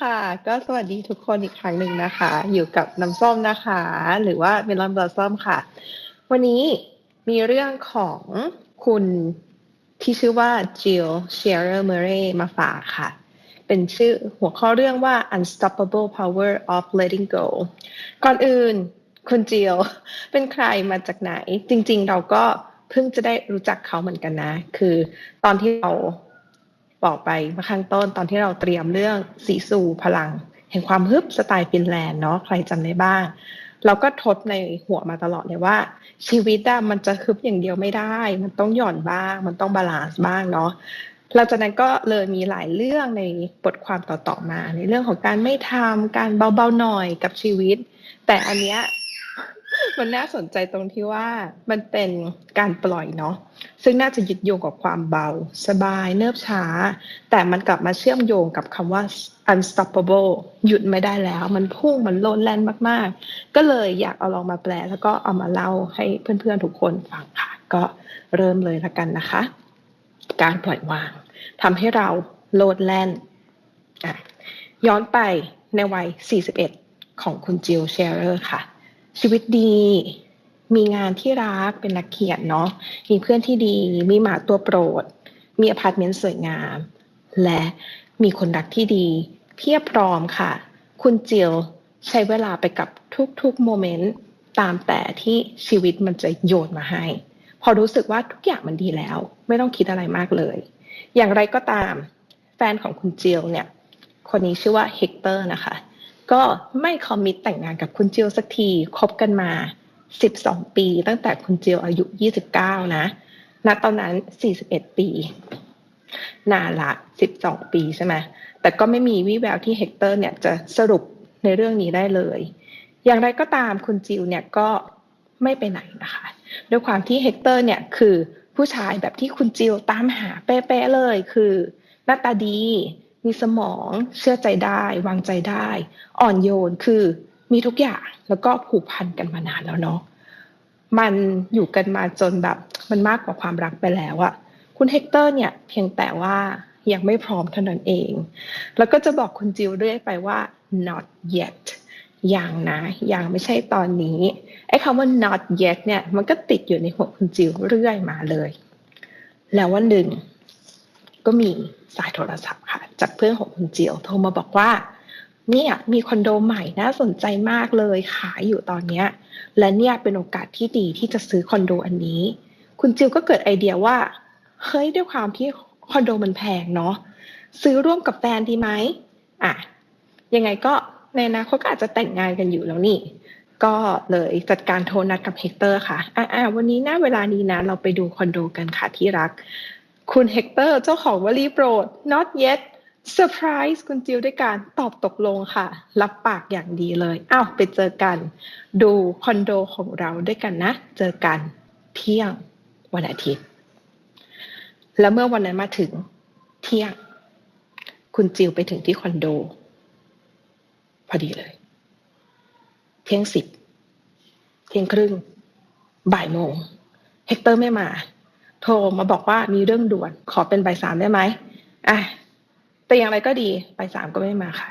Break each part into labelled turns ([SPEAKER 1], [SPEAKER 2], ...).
[SPEAKER 1] ค่ะ ก็สวัสดีทุกคนอีกครั้งหนึ่งนะคะ อยู่กับน้ำส้มนะคะ หรือว่าเมลอนบลอสซอมค่ะ วันนี้มีเรื่องของคุณที่ชื่อว่า Jill Shearer Murray มาฝากค่ะ เป็นชื่อหัวข้อเรื่องว่า Unstoppable Power of Letting Go ก่อนอื่นคุณจิลเป็นใครมาจากไหน จริง ๆ เราก็เพิ่งจะได้รู้จักเขาเหมือนกันนะ คือตอนที่เรา บอกไปเมื่อข้างต้นตอนที่เราเตรียมเรื่องสีสู่พลัง แห่งความฮึบสไตล์ฟินแลนด์เนาะใครจำได้บ้าง เราก็ทดในหัวมาตลอดเลยว่า ชีวิตอะมันจะฮึบอย่างเดียวไม่ได้ มันต้องหย่อนบ้าง มันต้องบาลานซ์บ้างเนาะหลังจากนั้นก็เลยมีหลายเรื่องในบทความต่อๆมา ในเรื่องของการไม่ทำการเบาๆหน่อยกับชีวิต แต่อันเนี้ย มันน่าสนใจตรงที่ว่ามันเป็นการปล่อยเนาะซึ่งน่าจะยึดโยงกับความเบา สบายเนิบช้า แต่มันกลับมาเชื่อมโยงกับคำว่า unstoppable หยุดไม่ได้แล้ว มันพุ่งมันโลดแล่นมาก ๆ ก็เลยอยากเอาลองมาแปล แล้วก็เอามาเล่าให้เพื่อน ๆ ทุกคนฟังค่ะ ก็เริ่มเลยละกันนะคะ การปล่อยวางทำให้เราโลดแล่นย้อนไปในวัย 41 ของคุณจิลเชอร์ค่ะ ชีวิตดี มีงานที่รักเป็นนักเขียนเนาะ มีเพื่อนที่ดี มีหมาตัวโปรด มีอพาร์ตเมนต์สวยงาม และมีคนรักที่ดี เพียบพร้อมค่ะ คุณจิลใช้เวลาไปกับทุกๆโมเมนต์ตามแต่ที่ชีวิตมันจะโยนมาให้ พอรู้สึกว่าทุกอย่างมันดีแล้ว ไม่ต้องคิดอะไรมากเลย อย่างไรก็ตาม แฟนของคุณจิลเนี่ย คนนี้ชื่อว่าเฮกเตอร์นะคะ ก็ไม่คอมมิตแต่งงานกับคุณจิลสักทีคบกันมา 12 ปี ตั้งแต่คุณจิลอายุ 29 นะณตอนนั้น 41 ปี นานละ 12 ปีใช่ไหมแต่ก็ไม่มีวี่แววที่เฮกเตอร์เนี่ยจะสรุปในเรื่องนี้ได้เลย อย่างไรก็ตามคุณจิลเนี่ยก็ไม่ไปไหนนะคะด้วยความที่เฮกเตอร์เนี่ยคือผู้ชายแบบที่คุณจิลตามหาเป๊ะๆเลย คือหน้าตาดี มีสมอง เชื่อใจได้ วางใจได้ อ่อนโยนคือมีทุกอย่างแล้วก็ผูกพันกันมานานแล้วเนาะมันอยู่กันมาจนแบบมันมากกว่าความรักไปแล้วอะคุณเฮกเตอร์เนี่ยเพียงแต่ว่ายังไม่พร้อมเท่านั้นเอง แล้วก็จะบอกคุณจิวเรื่อยไปว่า not yet ยังนะยังไม่ใช่ตอนนี้ไอ้คำว่า not yet เนี่ยมันก็ติดอยู่ในหัวคุณจิวเรื่อยมาเลย แล้ววันหนึ่ง ก็มีสายโทรศัพท์ค่ะ จากเพื่อนของคุณเจียวโทรมาบอกว่า เนี่ยมีคอนโดใหม่น่าสนใจมากเลยขายอยู่ตอนเนี้ย และเนี่ยเป็นโอกาสที่ดีที่จะซื้อคอนโดอันนี้ คุณจิวก็เกิดไอเดียว่าเฮ้ยด้วยความที่คอนโดมันแพงเนาะซื้อร่วมกับแฟนดีไหมอะยังไงก็ในอนาคตก็อาจจะแต่งงานกันอยู่แล้วนี่ ก็เลยจัดการโทรนัดกับเฮกเตอร์ค่ะอ่าวันนี้นะเวลานี้นะเราไปดูคอนโดกันค่ะที่รัก คุณเฮกเตอร์เจ้าของวลีโปรด not yet เซอร์ไพรส์คุณจิวด้วยการตอบตกลงค่ะ รับปากอย่างดีเลย อ้าว ไปเจอกัน ดูคอนโดของเราด้วยกันนะ เจอกันเที่ยงวันอาทิตย์ แล้วเมื่อวันนั้นมาถึงเที่ยง คุณจิวไปถึงที่คอนโด พอดีเลย เที่ยงสิบเที่ยงครึ่ง บ่ายโมง เฮกเตอร์ไม่มา โทรมาบอกว่ามีเรื่องด่วน ขอเป็นใบสามได้ไหมอะแต่อย่างไรก็ดีใบสามก็ไม่มาค่ะ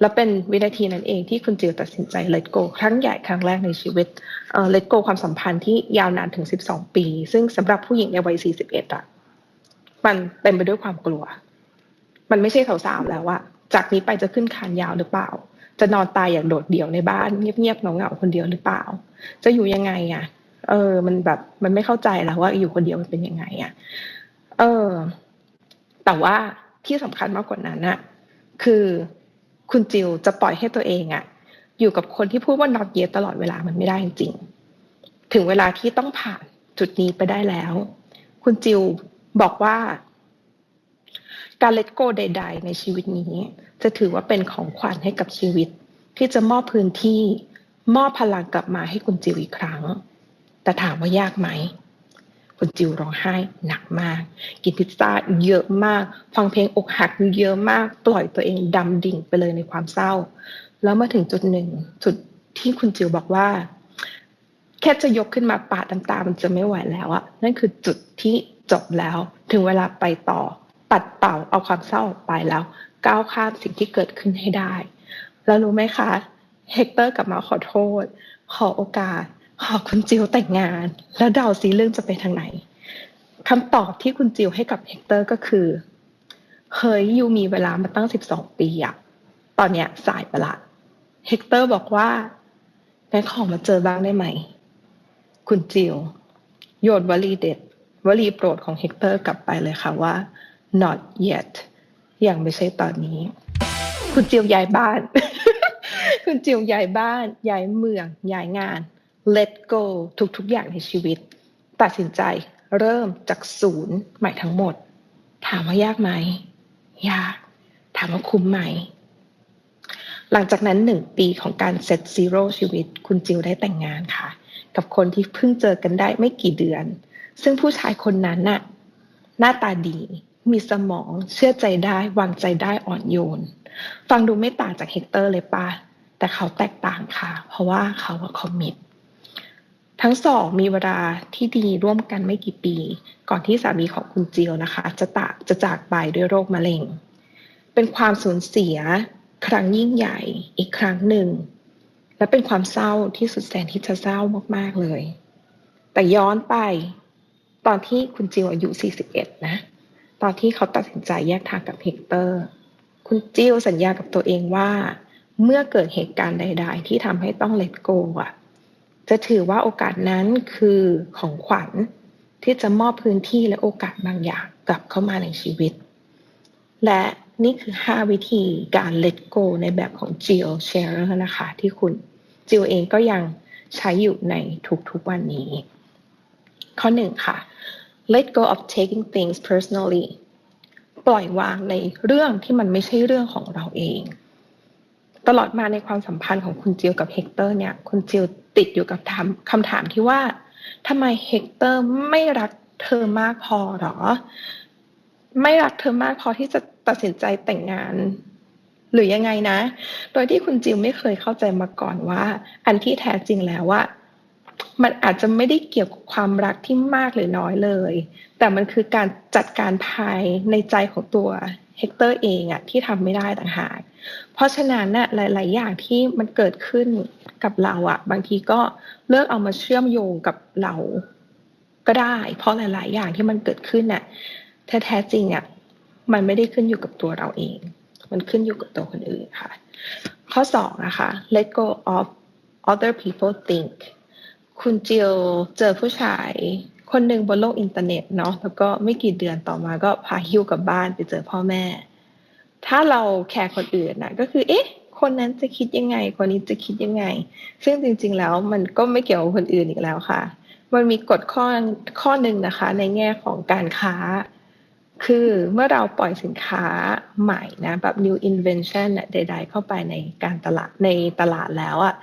[SPEAKER 1] แล้วเป็นวินาทีนั้นเองที่คุณจิวตัดสินใจเลตโกครั้งใหญ่ครั้งแรกในชีวิตเลตโกความสัมพันธ์ที่ยาวนานถึงสิบสองปี ซึ่งสำหรับผู้หญิงในวัยสี่สิบเอ็ดอะ มันเต็มไปด้วยความกลัว มันไม่ใช่สาวๆแล้วอะจากนี้ไปจะขึ้นคานยาวหรือเปล่า จะนอนตายอย่างโดดเดี่ยวในบ้านเงียบๆเหงาๆคนเดียวหรือเปล่า จะอยู่ยังไงอะ เออ มันแบบ มันไม่เข้าใจแล้วว่าอยู่คนเดียวมันเป็นยังไงอะ่ะ เออ แต่ว่าที่สำคัญมากกว่านั้นอะคือคุณจิวจะปล่อยให้ตัวเองอะอยู่กับคนที่พูดว่านอกเยตลอดเวลามันไม่ได้จริงถึงเวลาที่ต้องผ่านจุดนี้ไปได้แล้ว คุณจิวบอกว่า การเลตโกใด ๆ ในชีวิตนี้ จะถือว่าเป็นของขวัญให้กับชีวิต ที่จะมอบพื้นที่ มอบพลังกลับมาให้คุณจิวอีกครั้ง แต่ถามว่ายากไหมคุณจิวร้องไห้หนักมาก กินพิซซ่าเยอะมาก ฟังเพลงอกหักเยอะมาก ปล่อยตัวเองดำดิ่งไปเลยในความเศร้า แล้วมาถึงจุดหนึ่ง จุดที่คุณจิวบอกว่า แค่จะยกขึ้นมาปาดน้ำตา มันจะไม่ไหวแล้วอะนั่นคือจุดที่จบแล้ว ถึงเวลาไปต่อ ปัดเป่าเอาความเศร้าออกไปแล้ว ก้าวข้ามสิ่งที่เกิดขึ้นให้ได้ แล้วรู้ไหมคะ เฮกเตอร์กลับมาขอโทษ ขอโอกาส ขอคุณจิวแต่งงาน แล้วเดาซีเรื่องจะไปทางไหนคำตอบที่คุณจิวให้กับเฮกเตอร์ก็คือเฮ้ยยูมีเวลามาตั้งสิบสองปีอะตอนเนี้ยสายไปละเฮกเตอร์บอกว่าแม่ขอมาเจอบ้างได้ไหม คุณจิวโยนวลีเด็ดวลีโปรดของเฮกเตอร์กลับไปเลยค่ะว่า not yet ยังไม่ใช่ตอนนี้ คุณจิวย้ายบ้าน คุณจิวย้ายบ้านย้ายเมืองย้ายงาน let go ทุกๆอย่างในชีวิต ตัดสินใจเริ่มจากศูนย์ใหม่ทั้งหมด ถามว่ายากไหม ยาก ถามว่าคุ้มไหม หลังจากนั้นหนึ่งปีของการเซตซีโร่ชีวิต คุณจิวได้แต่งงานค่ะ กับคนที่เพิ่งเจอกันได้ไม่กี่เดือน ซึ่งผู้ชายคนนั้นน่ะหน้าตาดี มีสมองเชื่อใจได้ วางใจได้อ่อนโยน ฟังดูไม่ต่างจากเฮกเตอร์เลยปะแต่เขาแตกต่างค่ะ เพราะว่าเขาคอมมิต ทั้งสองมีเวลาที่ดีร่วมกันไม่กี่ปี ก่อนที่สามีของคุณเจิวนะคะ จะตาจะจากไปด้วยโรคมะเร็ง เป็นความสูญเสียครั้งยิ่งใหญ่อีกครั้งหนึ่ง และเป็นความเศร้าที่สุดแสนที่จะเศร้ามากๆเลย แต่ย้อนไปตอนที่คุณจิวอายุ 41 นะ ตอนที่เขาตัดสินใจแยกทางกับเฮกเตอร์ คุณจิวสัญญากับตัวเองว่า เมื่อเกิดเหตุการณ์ใด ๆ ที่ทำให้ต้องเลตโกอะ จะถือว่าโอกาสนั้นคือของขวัญที่จะมอบพื้นที่และโอกาสบางอย่างกลับเข้ามาในชีวิต และนี่คือ 5 วิธีการ let go ในแบบของ Jill Sharer นะคะที่คุณ Jill เองก็ยังใช้อยู่ในทุกๆวันนี้ ข้อหนึ่งค่ะ let go of taking things personally ปล่อยวางในเรื่องที่มันไม่ใช่เรื่องของเราเอง ตลอดมาในความสัมพันธ์ของคุณจิลกับเฮกเตอร์เนี่ย คุณจิล ติดอยู่กับคำถามที่ว่าทำไมเฮกเตอร์ไม่รักเธอมากพอหรอ ไม่รักเธอมากพอที่จะตัดสินใจแต่งงาน หรือยังไงนะ โดยที่คุณจิลไม่เคยเข้าใจมาก่อนว่า อันที่แท้จริงแล้วว่ามันอาจจะไม่ได้เกี่ยวกับความรักที่มากหรือน้อยเลย แต่มันคือการจัดการภายในใจของตัว เฮกเตอร์เองอะที่ทำไม่ได้ต่างหาก เพราะฉะนั้นน่ะหลาย ๆ อย่างที่มันเกิดขึ้นกับเราอะบางทีก็เลิกเอามาเชื่อมโยงกับเราก็ได้ เพราะหลาย ๆ อย่างที่มันเกิดขึ้นน่ะแท้ๆจริงอะมันไม่ได้ขึ้นอยู่กับตัวเราเอง มันขึ้นอยู่กับตัวคนอื่นค่ะ ข้อสองนะคะ let go of other people think คุณจิลเจอผู้ชาย คนหนึ่งบนโลกอินเทอร์เน็ตเนาะแล้วก็ไม่กี่เดือนต่อมาก็พาฮิ้วกลับบ้านไปเจอพ่อแม่ ถ้าเราแคร์คนอื่นนะก็คือ เอ๊ะ คนนั้นจะคิดยังไง คนนี้จะคิดยังไง ซึ่งจริง ๆ แล้วมันก็ไม่เกี่ยวกับคนอื่นอีกแล้วค่ะ มันมีกฎข้อข้อหนึ่งนะคะ ในแง่ของการค้า คือเมื่อเราปล่อยสินค้าใหม่นะแบบ new invention ใด ๆ เข้าไปในการตลาดในตลาดแล้วอะ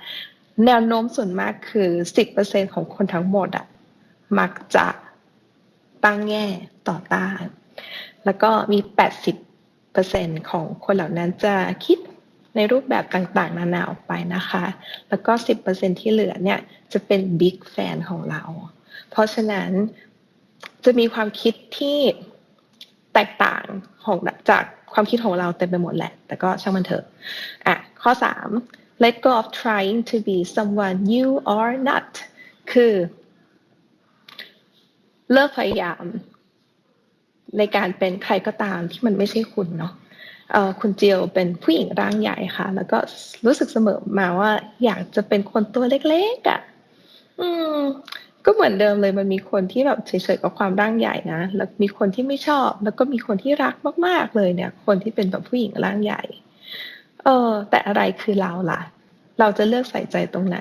[SPEAKER 1] แนวโน้มส่วนมากคือ 10%ของคนทั้งหมดอะ มักจะตั้งแง่ต่อต้าน แล้วก็มี 80%ของคนเหล่านั้นจะคิดในรูปแบบต่างๆ นานาออกไปนะคะ แล้วก็ 10%ที่เหลือเนี่ยจะเป็นบิ๊กแฟนของเรา เพราะฉะนั้นจะมีความคิดที่แตกต่างของจากความคิดของเราเต็มไปหมดแหละ แต่ก็ช่างมันเถอะ อะ ข้อ 3 let go of trying to be someone you are not คือ เลิกพยายาม ในการเป็นใครก็ตามที่มันไม่ใช่คุณเนาะคุณเจียวเป็นผู้หญิงร่างใหญ่ค่ะ แล้วก็รู้สึกเสมอมาว่า อยากจะเป็นคนตัวเล็กๆอะ่ะ อืม ก็เหมือนเดิมเลยมันมีคนที่แบบเฉยๆกับความร่างใหญ่นะแล้วมีคนที่ไม่ชอบ แล้วก็มีคนที่รักมากๆเลยเนี่ย คนที่เป็นแบบผู้หญิงร่างใหญ่ เออ แต่อะไรคือเราล่ะ เราจะเลือกใส่ใจตรงไหน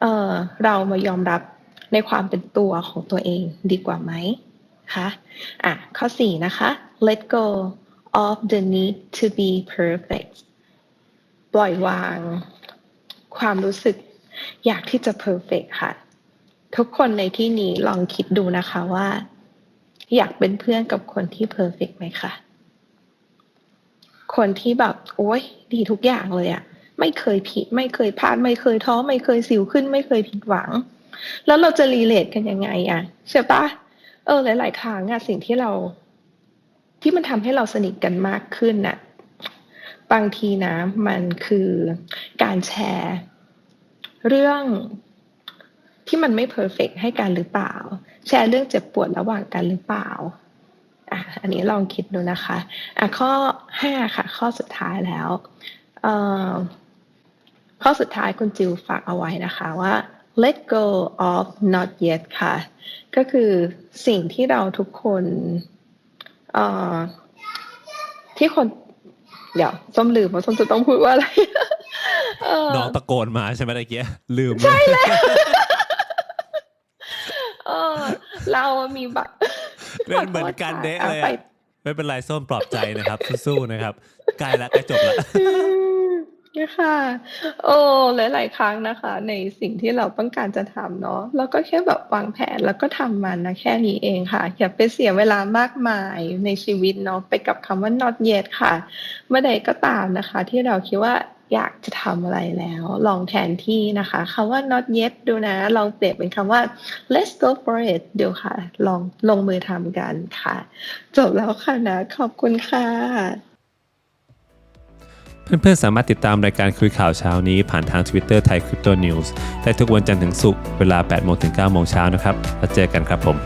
[SPEAKER 1] เออเรามายอมรับ ในความเป็นตัวของตัวเองดีกว่าไหมคะอะข้อ4นะคะ let go of the need to be perfect ปล่อยวาง ความรู้สึกอยากที่จะ perfect ค่ะ ทุกคนในที่นี้ลองคิดดูนะคะว่า อยากเป็นเพื่อนกับคนที่ perfect ไหมคะคนที่แบบโอ้ยดีทุกอย่างเลยอะไม่เคยผิด ไม่เคยพลาด ไม่เคยท้อ ไม่เคยสิวขึ้น ไม่เคยผิดหวัง แล้วเราจะรีเลทกันยังไงอะใช่ปะเออ หลาย ๆ ครั้งอะสิ่งที่เรา ที่มันทำให้เราสนิทกันมากขึ้นน่ะบางทีนะ มันคือการแชร์ เรื่องที่มันไม่เพอร์เฟกให้กันหรือเปล่า แชร์เรื่องเจ็บปวดระหว่างกันหรือเปล่าอะอันนี้ลองคิดดูนะคะอะข้อห้าค่ะ ข้อสุดท้ายแล้วเอ่อข้อสุดท้ายคุณจิวฝากเอาไว้นะคะว่า let go of not yet ค่ะ ก็คือสิ่งที่เราทุกคนเอ่อที่คน เดี๋ยวส้มลืมว่าส้มจะต้องพูดว่าอะไรเอ่อ
[SPEAKER 2] น้องตะโกนมาใช่ไหมตะเกียลืม
[SPEAKER 1] ใช่แล้วเออเรามีบัตร
[SPEAKER 2] เป็นเหมือนกันเดะเลย
[SPEAKER 1] ไป
[SPEAKER 2] อะไม่เป็นไรส้มปลอบใจนะครับสู้ๆนะครับใกล้ละใกล้จบละ
[SPEAKER 1] ค่ะ โอ้ หลาย ๆ ครั้งนะคะ ในสิ่งที่เราต้องการจะทำเนาะ เราก็แค่แบบวางแผนแล้วก็ทำมันนะแค่นี้เองค่ะ อย่าไปเสียเวลามากมายในชีวิตเนาะไปกับคำว่า not yet ค่ะ เมื่อใดก็ตามนะคะ ที่เราคิดว่าอยากจะทำอะไรแล้ว ลองแทนที่นะคะคำว่า not yet ดูนะ ลองเปลี่ยนเป็นคำว่า let's go for it เดี๋ยวค่ะ ลองลงมือทำกันค่ะ จบแล้วค่ะนะ ขอบคุณค่ะ
[SPEAKER 2] เพื่อนๆ สามารถติดตามรายการคุยข่าวเช้านี้ผ่านทาง Twitter ไทย Crypto News ได้ทุกวันจันทร์ถึงศุกร์เวลา8โมงถึง9โมงเช้านะครับ แล้วเจอกันครับผม